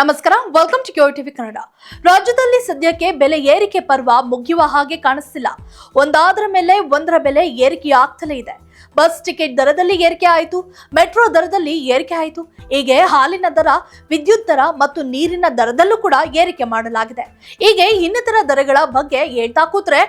ನಮಸ್ಕಾರ. Welcome to TV Kannada ರಾಜ್ಯದಲ್ಲಿ ಸದ್ಯಕ್ಕೆ ಬೆಲೆ ಏರಿಕೆ ಪರ್ವ ಮುಗಿಯುವ ಹಾಗೆ ಕಾಣಿಸ್ತಿಲ್ಲ. ಒಂದಾದ್ರ ಮೇಲೆ ಒಂದರ ಬೆಲೆ ಏರಿಕೆ ಆಗ್ತಲೇ ಇದೆ. ಬಸ್ ಟಿಕೆಟ್ ದರದಲ್ಲಿ ಏರಿಕೆ ಆಯಿತು, ಮೆಟ್ರೋ ದರದಲ್ಲಿ ಏರಿಕೆ ಆಯಿತು. ಹೀಗೆ ಹಾಲಿನ ದರ, ವಿದ್ಯುತ್ ದರ ಮತ್ತು ನೀರಿನ ದರದಲ್ಲೂ ಕೂಡ ಏರಿಕೆ ಮಾಡಲಾಗಿದೆ. ಹೀಗೆ ಇನ್ನಿತರ ದರಗಳ ಬಗ್ಗೆ ಹೇಳ್ತಾ ಕೂತ್ರೆ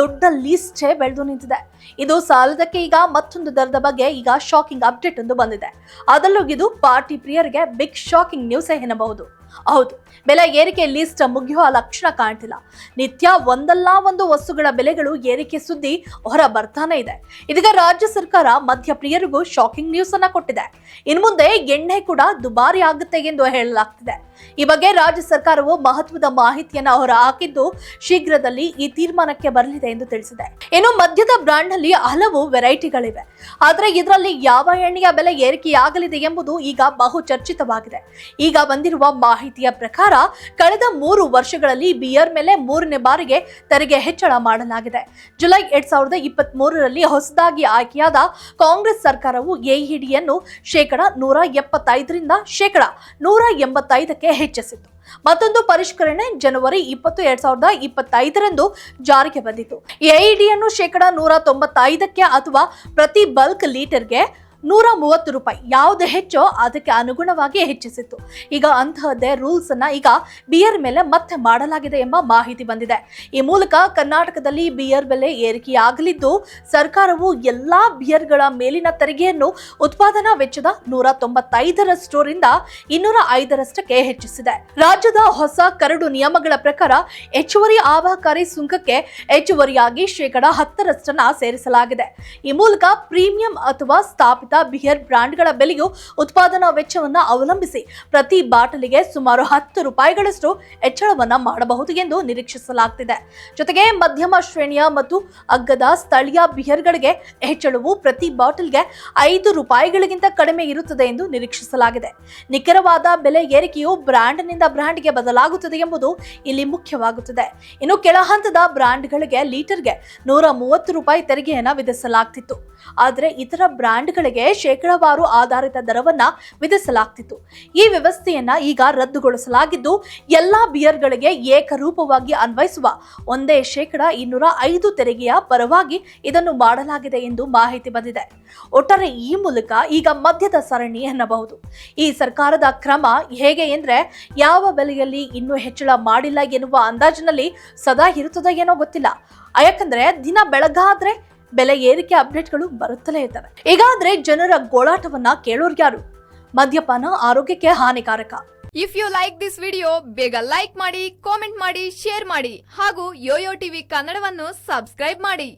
ದೊಡ್ಡ ಲೀಸ್ಟೇ ಬೆಳೆದು ನಿಂತಿದೆ. ಇದು ಸಾಲದಕ್ಕೆ ಈಗ ಮತ್ತೊಂದು ದರದ ಬಗ್ಗೆ ಈಗ ಶಾಕಿಂಗ್ ಅಪ್ಡೇಟ್ ಒಂದು ಬಂದಿದೆ. ಅದರಲ್ಲೂ ಇದು ಪಾರ್ಟಿ ಪ್ರಿಯರಿಗೆ ಬಿಗ್ ಶಾಕಿಂಗ್ ನ್ಯೂಸ್ ಎನ್ನಬಹುದು. ಹೌದು, ಬೆಲೆ ಏರಿಕೆ ಲಿಸ್ಟ್ ಮುಗಿಯುವ ಲಕ್ಷಣ ಕಾಣ್ತಿಲ್ಲ. ನಿತ್ಯ ಒಂದಲ್ಲ ಒಂದು ವಸ್ತುಗಳ ಬೆಲೆಗಳು ಏರಿಕೆ ಸುದ್ದಿ ಹೊರ ಬರ್ತಾನೆ ಇದೆ. ಇದೀಗ ರಾಜ್ಯ ಸರ್ಕಾರ ಮಧ್ಯ ಪ್ರಿಯರಿಗೂ ಶಾಕಿಂಗ್ ನ್ಯೂಸ್ ಅನ್ನ ಕೊಟ್ಟಿದೆ. ಇನ್ನು ಮುಂದೆ ಎಣ್ಣೆ ಕೂಡ ದುಬಾರಿ ಆಗುತ್ತೆ ಎಂದು ಹೇಳಲಾಗ್ತಿದೆ. ಈ ಬಗ್ಗೆ ರಾಜ್ಯ ಸರ್ಕಾರವು ಮಹತ್ವದ ಮಾಹಿತಿಯನ್ನು ಹೊರ ಹಾಕಿದ್ದು ಶೀಘ್ರದಲ್ಲಿ ಈ ತೀರ್ಮಾನಕ್ಕೆ ಬರಲಿದೆ ಎಂದು ತಿಳಿಸಿದೆ. ಇನ್ನು ಮದ್ಯದ ಬ್ರಾಂಡ್ನಲ್ಲಿ ಹಲವು ವೆರೈಟಿಗಳಿವೆ. ಆದರೆ ಇದರಲ್ಲಿ ಯಾವ ಎಣ್ಣೆಯ ಬೆಲೆ ಏರಿಕೆಯಾಗಲಿದೆ ಎಂಬುದು ಈಗ ಬಹು ಚರ್ಚಿತವಾಗಿದೆ. ಈಗ ಬಂದಿರುವ ಮಾಹಿತಿಯ ಪ್ರಕಾರ ಕಳೆದ ಮೂರು ವರ್ಷಗಳಲ್ಲಿ ಬಿಯರ್ ಮೇಲೆ ಮೂರನೇ ಬಾರಿಗೆ ತೆರಿಗೆ ಹೆಚ್ಚಳ ಮಾಡಲಾಗಿದೆ. ಜುಲೈ ಎರಡ್ ಸಾವಿರದ ಇಪ್ಪತ್ತ್ ಮೂರರಲ್ಲಿ ಹೊಸದಾಗಿ ಆಯ್ಕೆಯಾದ ಕಾಂಗ್ರೆಸ್ ಸರ್ಕಾರವು ಎಇಡಿಯನ್ನು ಶೇಕಡ ನೂರ ಎಪ್ಪತ್ತೈದರಿಂದ ಶೇಕಡ ನೂರ ಎಂಬತ್ತೈದಕ್ಕೆ ಹೆಚ್ಚಿಸಿತು. ಮತ್ತೊಂದು ಪರಿಷ್ಕರಣೆ ಜನವರಿ ಇಪ್ಪತ್ತು, ಎರಡ್ ಸಾವಿರದ ಇಪ್ಪತ್ತೈದರಂದು ಜಾರಿಗೆ ಬಂದಿತು. ಎಇಡಿಯನ್ನು ಶೇಕಡ ನೂರ ತೊಂಬತ್ತೈದಕ್ಕೆ ಅಥವಾ ಪ್ರತಿ ಬಲ್ಕ್ ಲೀಟರ್ಗೆ ನೂರ ಮೂವತ್ತು ರೂಪಾಯಿ. ಯಾವುದು ಹೆಚ್ಚೋ ಅದಕ್ಕೆ ಅನುಗುಣವಾಗಿ ಹೆಚ್ಚಿಸಿತ್ತು. ಈಗ ಅಂತಹದ್ದೇ ರೂಲ್ಸ್ ಅನ್ನ ಈಗ ಬಿಯರ್ ಮೇಲೆ ಮತ್ತೆ ಮಾಡಲಾಗಿದೆ ಎಂಬ ಮಾಹಿತಿ ಬಂದಿದೆ. ಈ ಮೂಲಕ ಕರ್ನಾಟಕದಲ್ಲಿ ಬಿಯರ್ ಬೆಲೆ ಏರಿಕೆಯಾಗಲಿದ್ದು, ಸರ್ಕಾರವು ಎಲ್ಲಾ ಬಿಯರ್ಗಳ ಮೇಲಿನ ತೆರಿಗೆಯನ್ನು ಉತ್ಪಾದನಾ ವೆಚ್ಚದ ನೂರ ತೊಂಬತ್ತೈದರಷ್ಟರಿಂದ ಇನ್ನೂರ ಐದರಷ್ಟಕ್ಕೆ ಹೆಚ್ಚಿಸಿದೆ. ರಾಜ್ಯದ ಹೊಸ ಕರಡು ನಿಯಮಗಳ ಪ್ರಕಾರ ಹೆಚ್ಚುವರಿ ಆಬಕಾರಿ ಸುಂಕಕ್ಕೆ ಹೆಚ್ಚುವರಿಯಾಗಿ ಶೇಕಡ ಹತ್ತರಷ್ಟನ್ನ ಸೇರಿಸಲಾಗಿದೆ. ಈ ಮೂಲಕ ಪ್ರೀಮಿಯಂ ಅಥವಾ ಸ್ಥಾಪಿತ ಬಿಯರ್ ಬ್ರಾಂಡ್ಗಳ ಬೆಲೆಯು ಉತ್ಪಾದನಾ ವೆಚ್ಚವನ್ನು ಅವಲಂಬಿಸಿ ಪ್ರತಿ ಬಾಟಲಿಗೆ ಸುಮಾರು ಹತ್ತು ರೂಪಾಯಿಗಳಷ್ಟು ಹೆಚ್ಚಳವನ್ನು ಮಾಡಬಹುದು ಎಂದು ನಿರೀಕ್ಷಿಸಲಾಗ್ತಿದೆ. ಜೊತೆಗೆ ಮಧ್ಯಮ ಶ್ರೇಣಿಯ ಮತ್ತು ಅಗ್ಗದ ಸ್ಥಳೀಯ ಬಿಯರ್ಗಳಿಗೆ ಹೆಚ್ಚಳವು ಪ್ರತಿ ಬಾಟಲ್ಗೆ ಐದು ರೂಪಾಯಿಗಳಿಗಿಂತ ಕಡಿಮೆ ಇರುತ್ತದೆ ಎಂದು ನಿರೀಕ್ಷಿಸಲಾಗಿದೆ. ನಿಖರವಾದ ಬೆಲೆ ಏರಿಕೆಯು ಬ್ರ್ಯಾಂಡ್ನಿಂದ ಬ್ರ್ಯಾಂಡ್ಗೆ ಬದಲಾಗುತ್ತದೆ ಎಂಬುದು ಇಲ್ಲಿ ಮುಖ್ಯವಾಗುತ್ತದೆ. ಇನ್ನು ಕೆಳ ಹಂತದ ಬ್ರ್ಯಾಂಡ್ಗಳಿಗೆ ಲೀಟರ್ಗೆ ನೂರ ಮೂವತ್ತು ರೂಪಾಯಿ ತೆರಿಗೆಯನ್ನು ವಿಧಿಸಲಾಗ್ತಿತ್ತು. ಆದರೆ ಇತರ ಬ್ರ್ಯಾಂಡ್ಗಳಿಗೆ ಶೇಕಡವಾರು ಆಧಾರಿತ ದರವನ್ನ ವಿಧಿಸಲಾಗ್ತಿತ್ತು. ಈ ವ್ಯವಸ್ಥೆಯನ್ನ ಈಗ ರದ್ದುಗೊಳಿಸಲಾಗಿದ್ದು, ಎಲ್ಲಾ ಬಿಯರ್ಗಳಿಗೆ ಏಕರೂಪವಾಗಿ ಅನ್ವಯಿಸುವ ಒಂದೇ ಶೇಕಡ ಇನ್ನೂರ ಐದು ತೆರಿಗೆಯ ಪರವಾಗಿ ಇದನ್ನು ಮಾಡಲಾಗಿದೆ ಎಂದು ಮಾಹಿತಿ ಬಂದಿದೆ. ಒಟ್ಟಾರೆ ಈ ಮೂಲಕ ಈಗ ಮದ್ಯದ ಸರಣಿ ಎನ್ನಬಹುದು. ಈ ಸರ್ಕಾರದ ಕ್ರಮ ಹೇಗೆ ಎಂದ್ರೆ ಯಾವ ಬೆಲೆಯಲ್ಲಿ ಇನ್ನೂ ಹೆಚ್ಚಳ ಮಾಡಿಲ್ಲ ಎನ್ನುವ ಅಂದಾಜಿನಲ್ಲಿ ಸದಾ ಇರುತ್ತದೆ ಏನೋ ಗೊತ್ತಿಲ್ಲ. ಯಾಕಂದ್ರೆ ದಿನ ಬೆಳಗಾದ್ರೆ ಬೆಲೆ ಏರಿಕೆ ಅಪ್ಡೇಟ್ಗಳು ಬರುತ್ತಲೇ ಇರ್ತವೆ ಈಗಾದ್ರೆ ಜನರ ಗೋಳಾಟವನ್ನ ಕೇಳೋರ್ಯಾರು ಮದ್ಯಪಾನ ಆರೋಗ್ಯಕ್ಕೆ ಹಾನಿಕಾರಕ. If you like this video ಬೇಗ ಲೈಕ್ ಮಾಡಿ ಕಾಮೆಂಟ್ ಮಾಡಿ ಶೇರ್ ಮಾಡಿ ಹಾಗೂ ಯೋಯೋ ಟಿವಿ ಕನ್ನಡವನ್ನು ಸಬ್ಸ್ಕ್ರೈಬ್ ಮಾಡಿ.